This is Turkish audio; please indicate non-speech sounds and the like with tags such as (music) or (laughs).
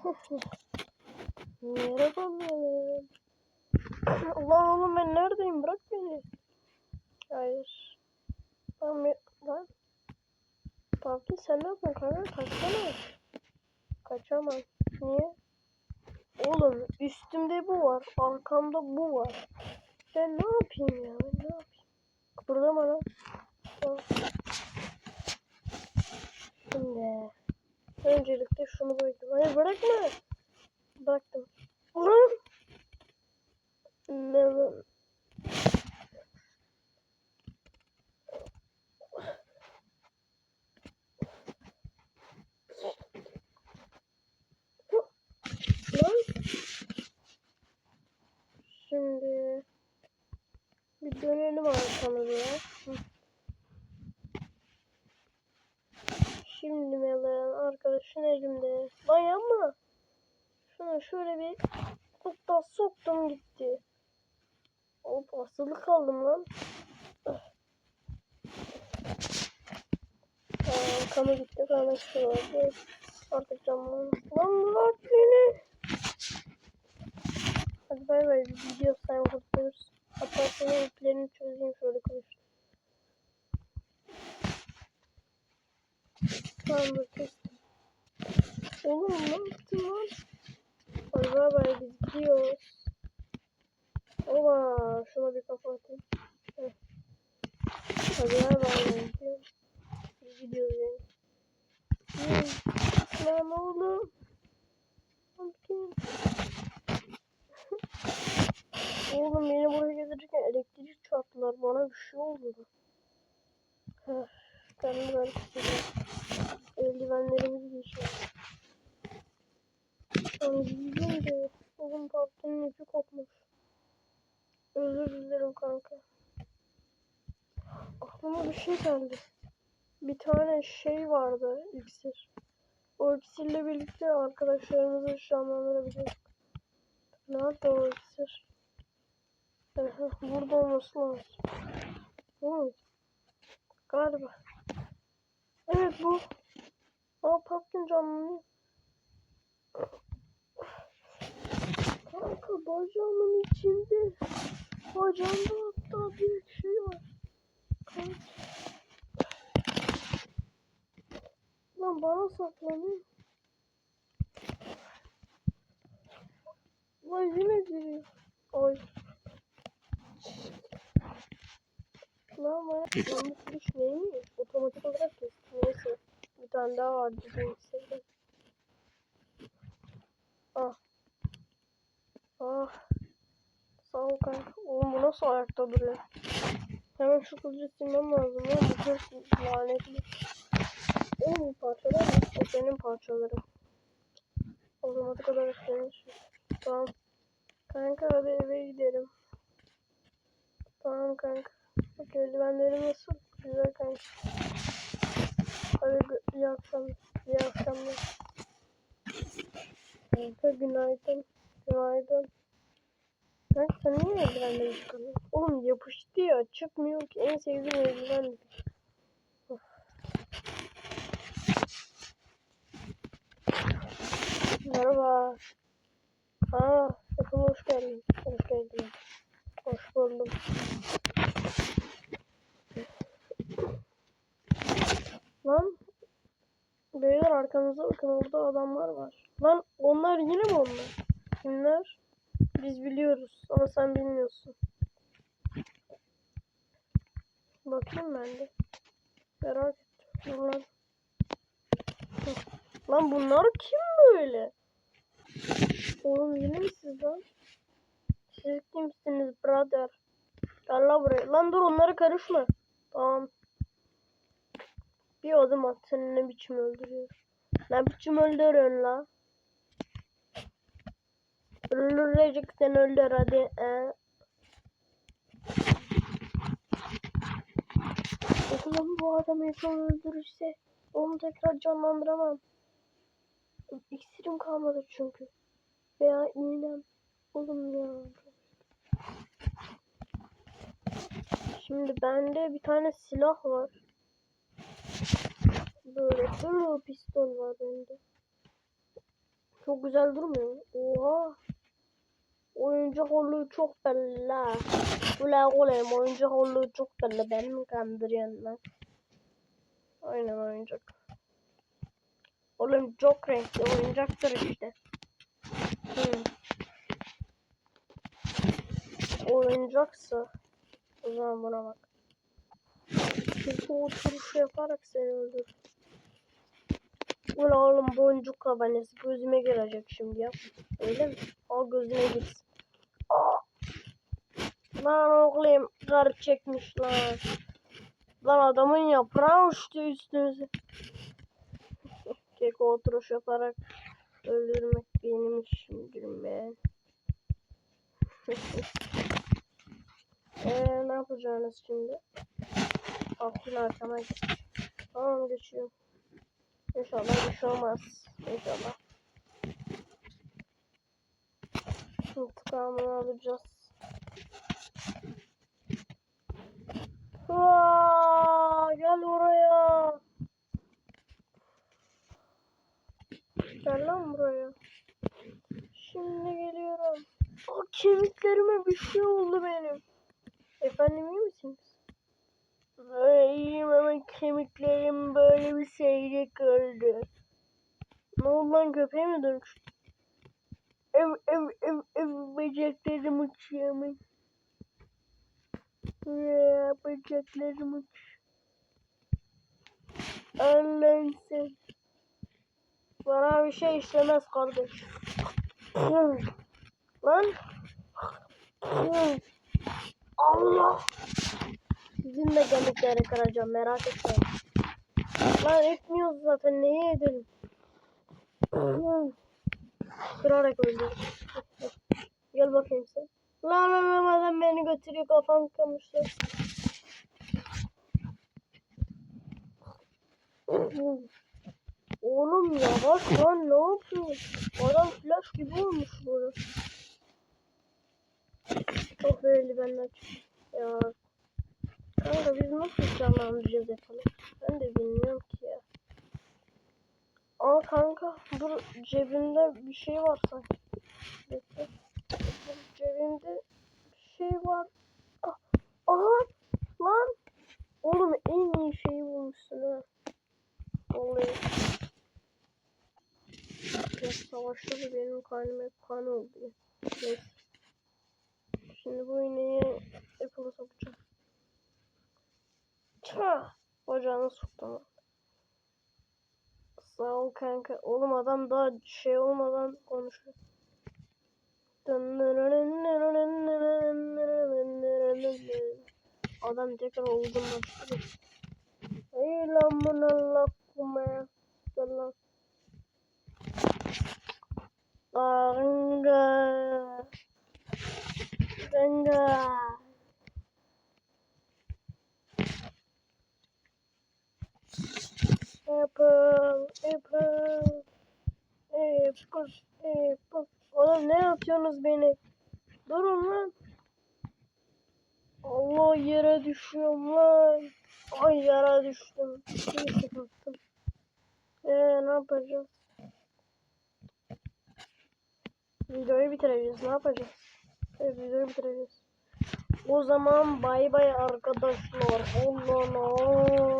(laughs) Merhaba Melem. Ulan oğlum ben neredeyim? Bırak beni. Hayır. Ben bir... Lan. Pavki sen ne yapıyorsun kanka? Kaçsana. Kaçamam. Niye? Oğlum üstümde bu var. Arkamda bu var. Ben ne yapayım ya? Ben ne yapayım? Kıpırdama lan. Şimdi. Öncelikle şunu bırakayım. Hayır bırakma. Bıraktım. Melon. Şimdi bir dönelim arkamıza. Şimdi Melon arkadaşın elimde. Lan yapma. Şunu şöyle bir hatta soktum gitti. Hop asılı kaldım lan. Aa, kanı gitti çıkıyordu. Artık canlandı. Lan bırak beni. Hadi bay bay video sen kurtarırız. Hatta senin iplerini çözeyim şöyle konuştum. Tamam dur kestim. Oğlum ne yaptın lan? Hadi bay bay biz gidiyoruz. Oba şuna bir kafa atayım. Heh. Hadi bay bay. Biz gidiyoruz yani. Lan oğlum. Pumpkin. (laughs) oğlum beni buraya getirirken elektrik çarptılar. Bana bir şey oldu. Heh. Ben. Eldivenlerimizi geçiyorum. Ben gideceğim de oğlum Pumpkin'in ipi kopmuş. Özür dilerim kanka. Aklıma bir şey geldi. Bir tane şey vardı iksir. O iksirle birlikte arkadaşlarımızı şanlandırabiliyoruz. Nerede o iksir? Burada olması lazım. Bu? Galiba. Evet bu. Aa Pumpkin canlanıyor. Bacağımın içinde. Bacağımda hatta bir şey var. Kanka. Lan bana saklanıyor. Vay yine giriyor. Ay. Lan bana yanlış şey mi? Otomatik olarak kesti. Neyse. Bir tane daha vardı. Ah. Ah. Sağ ol kanka. Oğlum bu nasıl ayakta duruyor? Hemen şu kılıcı silmem lazım. Lan bu çok lanetli. Oğlum bu parçalar mı? O senin parçaların. Otomatik olarak senin şey. Tamam. Kanka hadi eve gidelim. Tamam kanka. Bak eldivenlerim nasıl? Güzel kanka. Hadi iyi akşamlar. İyi akşamlar. Kanka günaydın. Günaydın. Kanka sen niye eldivenleri çıkarıyorsun? Oğlum yapıştı ya. Çıkmıyor ki. En sevdiğim eldiven. Merhaba. Aa, Efendim hoş geldin. Hoş geldin. Hoş buldum. Lan. Beyler arkanıza bakın orada adamlar var. Lan onlar yine mi onlar? Kimler? Biz biliyoruz ama sen bilmiyorsun. Bakayım ben de. Merak ettim. Hı. Lan bunlar kim böyle? Oğlum yine mi siz lan? Siz kimsiniz brother? Gel la buraya. Lan dur onlara karışma. Tamam. Bir adım at seni ne biçim öldürüyor. Ne biçim öldürüyorsun la? Öldüreceksen öldür hadi. Ee. Oğlum bu adam insan öldürürse onu tekrar canlandıramam. İksirim kalmadı çünkü. Veya iğnem. Oğlum ya. Şimdi bende bir tane silah var. Böyle böyle pistol var bende. Çok güzel durmuyor mu? Oha. Oyuncak olduğu çok belli ha. Ulan olayım oyuncak olduğu çok belli. Beni mi kandırıyorsun lan? Aynen oyuncak. Oğlum çok renkli oyuncaktır işte. Hmm. Oyuncaksa o zaman buna bak. Çünkü oturuş yaparak seni öldür. Ulan oğlum boncuk kabanesi gözüme girecek şimdi ya. Öyle mi? Al gözüne girsin. Lan oğlum kar çekmiş lan. Lan adamın yaprağı uçtu üstümüze. (laughs) Keko oturuş yaparak öldürmek benim işimdir ben. Eee (laughs) ne yapacağınız şimdi? Aklın arkama git. Tamam geçiyorum. İnşallah bir şey olmaz. İnşallah. İntikamını alacağız. Aa, gel buraya. Gel lan buraya. Şimdi geliyorum. O kemiklerime bir şey oldu benim. Efendim iyi misiniz? İyiyim ama kemiklerim böyle bir seyrek oldu. Ne oldu lan köpeğe mi dönüştü? Ev ev ev ev bacaklarım uçuyor. Ya bacaklarım uç. Allah'ın sen. Bana bir şey işlemez kardeş. Lan. Allah. Sizin de kemikleri kıracağım merak etmeyin. Lan etmiyoruz zaten neyi edelim? Kırarak öldür. Gel bakayım sen. Lan lan lan beni götürüyor kafam kamıştı. Oğlum yavaş lan ne yapıyorsun? Adam flash gibi olmuş burada. Çok belli benden çıktı. Ya Kanka biz nasıl canlandıracağız yapalım? Ben de bilmiyorum ki ya. Aa kanka dur cebimde bir şey var sanki. Bekle. Cebimde bir şey var. Ah, aha lan. Oğlum en iyi şeyi bulmuşsun ha. Vallahi. Ya savaşta da benim karnım hep kan oldu. Neyse. Şimdi bu iğneyi Apple'a sokacağım. Tüh. Bacağına soktum. Sağ ol kanka. Oğlum adam daha şey olmadan konuşuyor. Adam tekrar oldum başladı. Ey lan bunu lakuma. Gel Kanka. Kanka. Apple, Apple, Apple, Apple. Oğlum ne yapıyorsunuz beni? Durun lan. Allah yere düşüyorum lan. Ay yere düştüm. Neyse kalktım. Eee ne yapacağız? Videoyu bitireceğiz. Ne yapacağız? Evet videoyu bitireceğiz. O zaman bay bay arkadaşlar. Allah Allah.